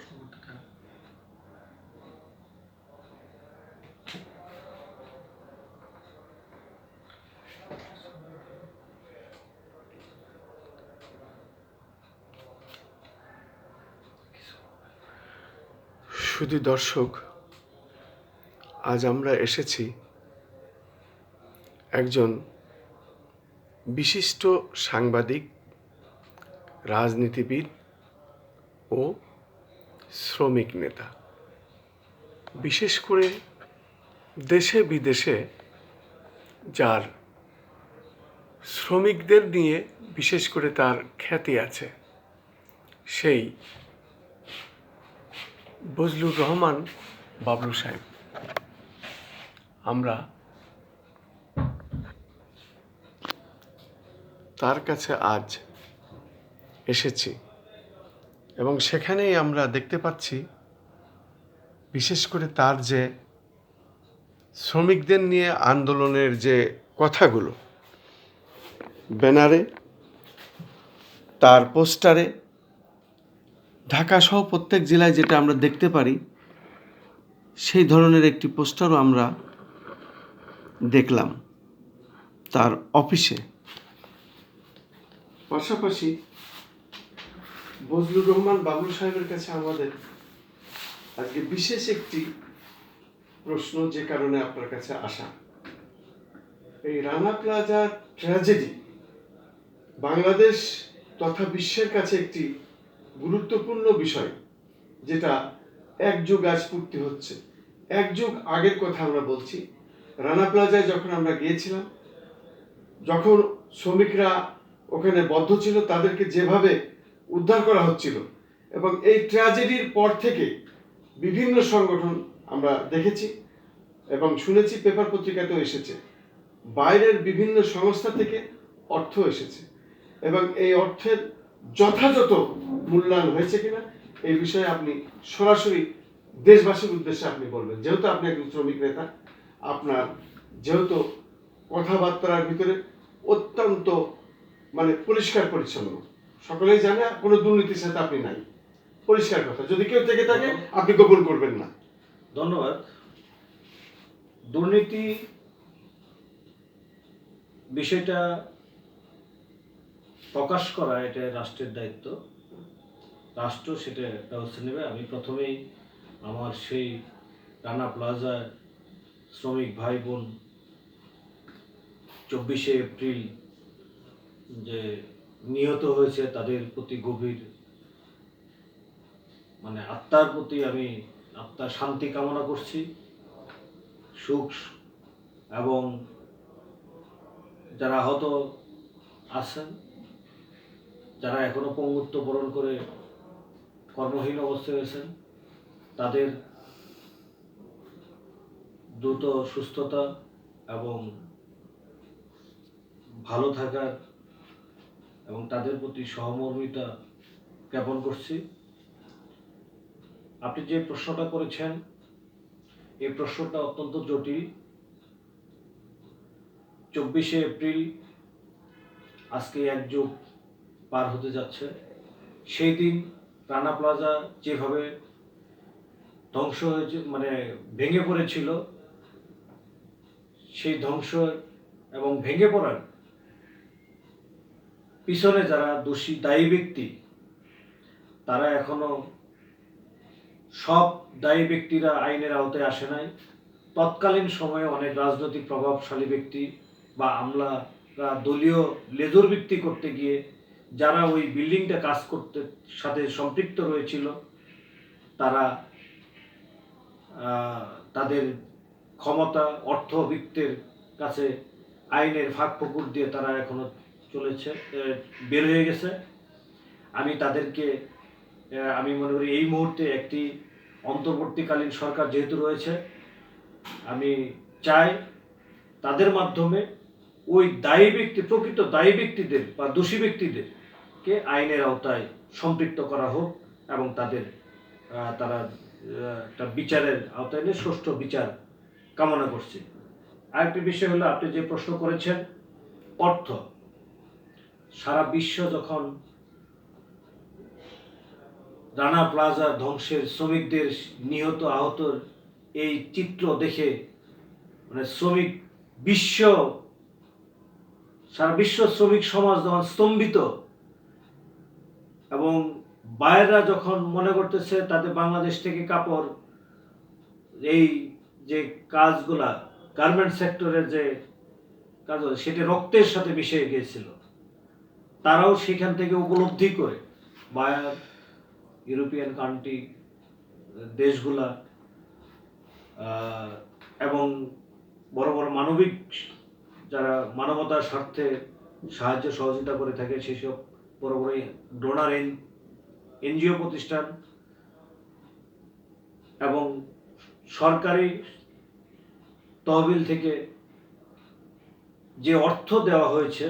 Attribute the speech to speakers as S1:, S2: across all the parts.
S1: প্রশ্ন করতে কেন
S2: শুধু দর্শক আজ আমরা এসেছি একজন বিশিষ্ট সাংবাদিক রাজনীতিবিদ ও শ্রমিক নেতা। বিশেষ করে দেশে বিদেশে যার শ্রমিকদের নিয়ে বিশেষ করে তার খ্যাতি আছে, সেই বজলুর রহমান বাবলু সাহেব। আমরা তার কাছে আজ এসেছি। এবং সেখানেই আমরা দেখতে পাচ্ছি, বিশেষ করে তার যে শ্রমিকদের নিয়ে আন্দোলনের যে কথাগুলো, ব্যানারে, তার পোস্টারে ঢাকা সহ প্রত্যেক জেলায় যেটা আমরা দেখতে পারি, সেই ধরনের একটি পোস্টারও আমরা দেখলাম তার অফিসে। পাশাপাশি বজলুর রহমান বাবুল সাহেবের কাছে আমাদের আজকে বিশেষ একটি প্রশ্ন যে কারণে আপনার কাছে আসা। এই রানা প্লাজা ট্র্যাজেডি বাংলাদেশ তথা বিশ্বের কাছে একটি গুরুত্বপূর্ণ বিষয়, যেটা এক যুগ আজ পূর্তি হচ্ছে। এক যুগ আগের কথা আমরা বলছি। রানা প্লাজায় যখন আমরা গিয়েছিলাম, যখন শ্রমিকরা ওখানে বদ্ধ ছিল, তাদেরকে যেভাবে উদ্ধার করা হচ্ছিল। এবং এই ট্র্যাজেডির পর থেকে বিভিন্ন সংগঠন আমরা দেখেছি এবং শুনেছি পেপার পত্রিকাতেও এসেছে। বাইরের বিভিন্ন সংস্থা থেকে অর্থ এসেছে। এবং এই অর্থের যথাযথ মূল্যায়ন হয়েছে কিনা, এই বিষয়ে আপনি সরাসরি দেশবাসীর উদ্দেশ্যে আপনি বলবেন। যেহেতু আপনি একজন শ্রমিক নেতা, আপনার যেহেতু কথাবার্তার ভিতরে অত্যন্ত মানে পরিষ্কার পরিচ্ছন্ন সকলেই জানে, কোনো দুর্নীতির সাথে আপনি নাই। পরিষ্কার কথা, যদি কেউ থেকে থাকে, আপনি গোপন করবেন না।
S3: ধন্যবাদ। দুর্নীতি বিষয়টা প্রকাশ করা এটা রাষ্ট্রের দায়িত্ব। রাষ্ট্র সেটা ব্যবস্থা নেবে। আমি প্রথমেই আমার সেই রানা প্লাজার শ্রমিক ভাই বোন চব্বিশে এপ্রিল যে নিহত হয়েছে তাদের প্রতি গভীর মানে আত্মার প্রতি আমি আত্মার শান্তি কামনা করছি, সুখ এবং যারা আহত আছেন, যারা এখনও পঙ্গুত্ব বরণ করে কর্মহীন অবস্থায় রয়েছেন তাদের দ্রুত সুস্থতা এবং ভালো থাকার এবং তাদের প্রতি সহমর্মিতা জ্ঞাপন করছি। আপনি যে প্রশ্নটা করেছেন এই প্রশ্নটা অত্যন্ত জটিল। চব্বিশে এপ্রিল আজকে এক যুগ পার হতে যাচ্ছে। সেই দিন রানা প্লাজা যেভাবে ধ্বংস হয়েছে মানে ভেঙে পড়েছিল, সেই ধ্বংস এবং ভেঙে পড়ার পিছনে যারা দোষী, দায়ী ব্যক্তি, তারা এখনও সব দায়ী ব্যক্তিরা আইনের আওতায় আসে নাই। তৎকালীন সময়ে অনেক রাজনৈতিক প্রভাবশালী ব্যক্তি বা আমলারা দলীয় লেজর ভিত্তি করতে গিয়ে যারা ওই বিল্ডিংটা কাজ করতে, সাথে সম্পৃক্ত রয়েছিল, তারা তাদের ক্ষমতা, অর্থ বৃত্তের কাছে আইনের ফাঁক পুকুর দিয়ে তারা এখনও চলেছে বের হয়ে গেছে। আমি তাদেরকে আমি মনে করি এই মুহূর্তে একটি অন্তর্বর্তীকালীন সরকার যেহেতু রয়েছে, আমি চাই তাদের মাধ্যমে ওই দায়ী ব্যক্তি, প্রকৃত দায়ী ব্যক্তিদের বা দোষী ব্যক্তিদেরকে আইনের আওতায় সম্পৃক্ত করা হোক এবং তাদের তারা একটা বিচারের আওতায় নিয়ে সুষ্ঠু বিচার কামনা করছি। আরেকটি বিষয় হলো আপনি যে প্রশ্ন করেছেন, অর্থ। সারা বিশ্ব যখন রানা প্লাজা ধ্বংসের শ্রমিকদের নিহত আহত এই চিত্র দেখে মানে শ্রমিক বিশ্ব, সারা বিশ্ব শ্রমিক সমাজ যখন স্তম্ভিত এবং বাইরেরা যখন মনে করতেছে তাদের বাংলাদেশ থেকে কাপড়, এই যে কাজগুলা গার্মেন্ট সেক্টরের যে কাজ সেটা রক্তের সাথে মিশে গিয়েছিল। তারাও সেখান থেকে উপলব্ধি করে বায়ার ইউরোপিয়ান কান্ট্রি, দেশগুলা এবং বড় বড় মানবিক যারা মানবতার স্বার্থে সাহায্য সহযোগিতা করে থাকে, সেসব বড় বড় ডোনার এন, এনজিও প্রতিষ্ঠান এবং সরকারি তহবিল থেকে যে অর্থ দেওয়া হয়েছে,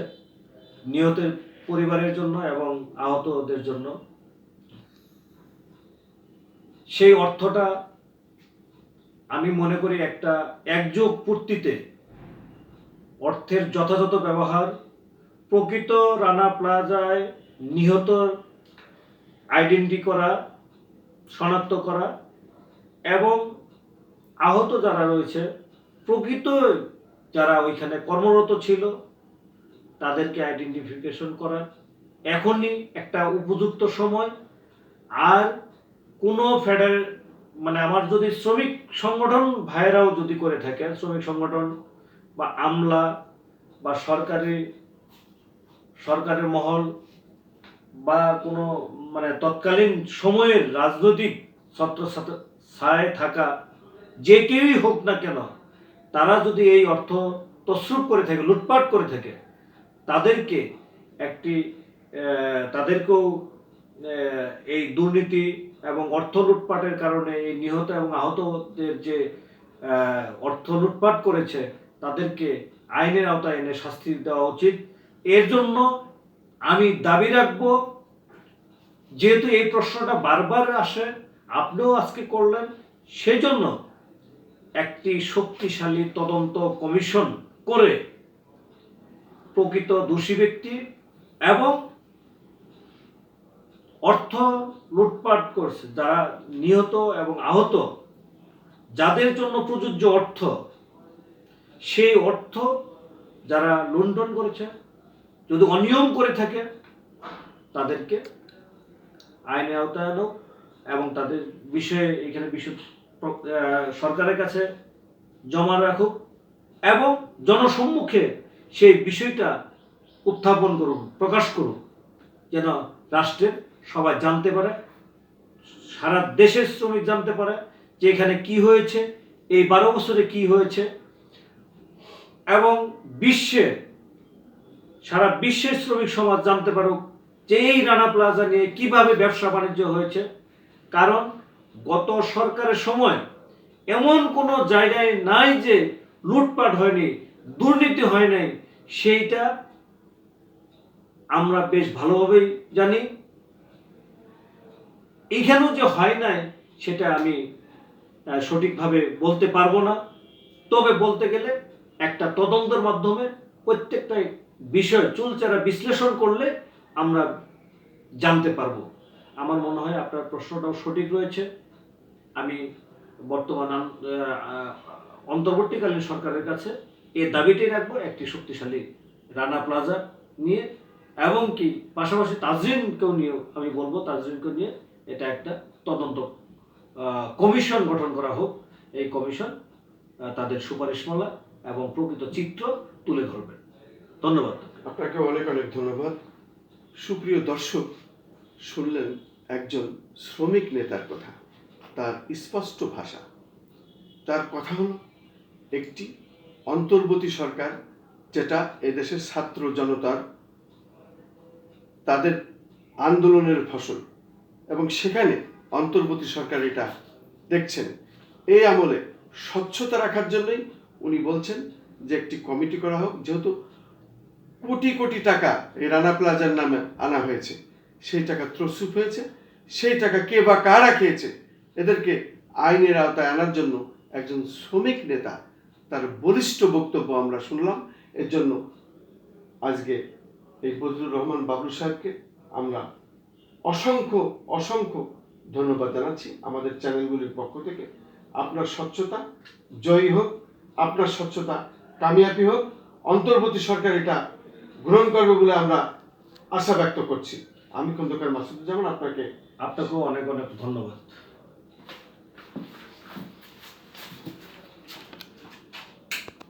S3: নিহতের পরিবারের জন্য এবং আহতদের জন্য। সেই অর্থটা আমি মনে করি একটা একযোগ পূর্তিতে অর্থের যথাযথ ব্যবহার, প্রকৃত রানা প্লাজায় নিহত আইডেন্টি করা, শনাক্ত করা এবং আহত যারা রয়েছে, প্রকৃত যারা ওইখানে কর্মরত ছিল তাদেরকে আইডেন্টিফিকেশন করা এখনই একটা উপযুক্ত সময়। আর কোনো ফেডার মানে আমার যদি শ্রমিক সংগঠন ভাইরাও যদি করে থাকে, শ্রমিক সংগঠন বা আমলা বা সরকারি, সরকারের মহল বা কোনো মানে তৎকালীন সময়ের রাজনৈতিক ছত্র ছায় থাকা, যে কেউই হোক না কেন, তারা যদি এই অর্থ তসরুপ করে থাকে, লুটপাট করে থাকে তাদেরকে একটি তাদেরকেও এই দুর্নীতি এবং অর্থ লুটপাটের কারণে এই নিহত এবং আহতদের যে অর্থ লুটপাট করেছে, তাদেরকে আইনের আওতায় এনে শাস্তি দেওয়া উচিত। এর জন্য আমি দাবি রাখব, যেহেতু এই প্রশ্নটা বারবার আসে, আপনিও আজকে করলেন, সেজন্য একটি শক্তিশালী তদন্ত কমিশন করে প্রকৃত দোষী ব্যক্তি এবং অর্থ লুটপাট করছে যারা নিহত এবং আহত যাদের জন্য প্রযোজ্য অর্থ সেই অর্থ যারা লুণ্ঠন করেছে যদি অনিয়ম করে থাকে তাদেরকে আইনে আওতায় আনো এবং তাদের বিষয়ে এখানে আহ, সরকারের কাছে জমা রাখুক এবং জনসম্মুখে সেই বিষয়টা উত্থাপন করুন, প্রকাশ করুন, যেন রাষ্ট্রের সবাই জানতে পারে, সারা দেশের শ্রমিক জানতে পারে যে এখানে কি হয়েছে, এই বারো বছরে কি হয়েছে। এবং বিশ্বে, সারা বিশ্বের শ্রমিক সমাজ জানতে পারুক যে এই রানা প্লাজা নিয়ে কীভাবে ব্যবসা বাণিজ্য হয়েছে। কারণ গত সরকারের সময় এমন কোনো জায়গায় নাই যে লুটপাট হয়নি দুর্নীতি হয় নাই, সেইটা আমরা বেশ ভালোভাবেই জানি। এইখানেও যে হয় নাই, সেটা আমি সঠিকভাবে বলতে পারব না। তবে বলতে গেলে একটা তদন্তের মাধ্যমে প্রত্যেকটা বিষয়, চুলচারা বিশ্লেষণ করলে আমরা জানতে পারব। আমার মনে হয় আপনার প্রশ্নটাও সঠিক রয়েছে। আমি বর্তমান অন্তর্বর্তীকালীন সরকারের কাছে এই দাবিটি রাখব একটি শক্তিশালী রানা প্লাজা নিয়ে এবং কি পাশাপাশি তাজরিনকেও নিয়েও আমি বলব তাজরিনকে নিয়ে এটা একটা তদন্ত কমিশন গঠন করা হোক। এই কমিশন তাদের সুপারিশমালা এবং প্রকৃত চিত্র তুলে ধরবে। ধন্যবাদ।
S2: আপনাকে অনেক অনেক ধন্যবাদ। সুপ্রিয় দর্শক, শুনলেন একজন শ্রমিক নেতার কথা, তার স্পষ্ট ভাষা। তার কথা হলো, একটি অন্তর্বর্তী সরকার, যেটা এদেশের ছাত্র জনতার তাদের আন্দোলনের ফসল। এবং সেখানে অন্তর্বর্তী সরকার এটা দেখছেন। এই আমলে স্বচ্ছতা রাখার জন্যই উনি বলছেন যে একটি কমিটি করা হোক, যেহেতু কোটি কোটি টাকা এই রানা প্লাজার নামে আনা হয়েছে, সেই টাকা ত্রসুপ হয়েছে, সেই টাকা কে বা কারা খেয়েছে, এদেরকে আইনের আওতায় আনার জন্য একজন শ্রমিক নেতা তার বলিষ্ঠ বক্তব্য আমরা শুনলাম। এর জন্য আজকে এই বদরুর রহমান বাবলু সাহেবকে আমরা অসংখ্য অসংখ্য ধন্যবাদ জানাচ্ছি আমাদের চ্যানেলগুলির পক্ষ থেকে। আপনার স্বচ্ছতা জয়ী হোক, আপনার স্বচ্ছতা কামিয়াবি হোক, অন্তর্বর্তী সরকার এটা গ্রহণ করবে বলে আমরা আশা ব্যক্ত করছি। আমি খন্দকার মাসুদুজ্জামান, আপনাকে
S3: আপনাকেও অনেক অনেক ধন্যবাদ।